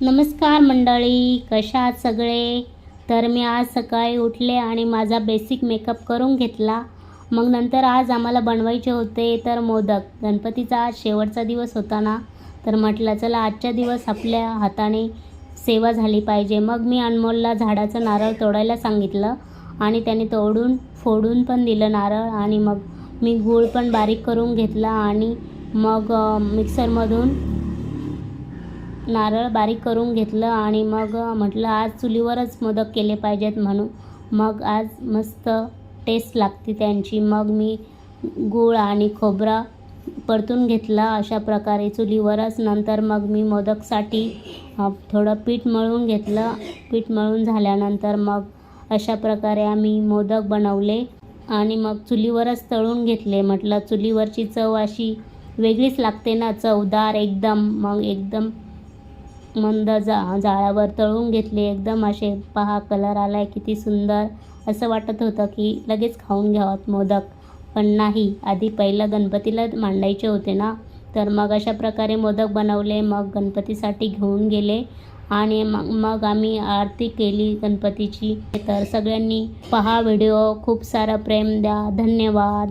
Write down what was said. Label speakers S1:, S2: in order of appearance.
S1: नमस्कार मंडळी कशा आहात सगळे? तर मी आज सकाळी उठले आणि माझा बेसिक मेकअप करून घेतला. मग नंतर आज आम्हाला बनवायचे होते तर मोदक. गणपतीचा आज शेवटचा दिवस होता ना? तर म्हटलं चला आजच्या दिवस आपल्या हाताने सेवा झाली पाहिजे. मग मी अनमोलला झाडाचं नारळ तोडायला सांगितलं आणि त्याने तोडून फोडून पण दिलं नारळ आणि मग मी गूळ पण बारीक करून घेतला आणि मग मिक्सरमधून नारळ बारीक करून घेतलं आणि मग म्हटलं आज चुलीवरच मोदक केले पाहिजेत म्हणून. मग आज मस्त टेस्ट लागते त्यांची. मग मी गूळ आणि खोबरा परतून घेतला अशा प्रकारे चुलीवरच. नंतर मग मी मोदकसाठी थोडं पीठ मळून घेतलं. पीठ मळून झाल्यानंतर मग अशा प्रकारे आम्ही मोदक बनवले आणि मग चुलीवरच तळून घेतले. म्हटलं चुलीवरची चव अशी वेगळीच लागते ना चवदार एकदम. मग एकदम मंद जा जाळ्यावर तळून घेतले. एकदम असे पहा कलर आलाय किती सुंदर. असं वाटत होतं की लगेच खाऊन घ्यावं मोदक. पण नाही आधी पहिलं गणपतीला मांडायचे होते ना. तर मग अशा प्रकारे मोदक बनवले मग गणपतीसाठी घेऊन गेले. आणि मग मग आम्ही आरती केली गणपतीची. तर सगळ्यांनी पहा व्हिडिओ. खूप सारं प्रेम द्या. धन्यवाद.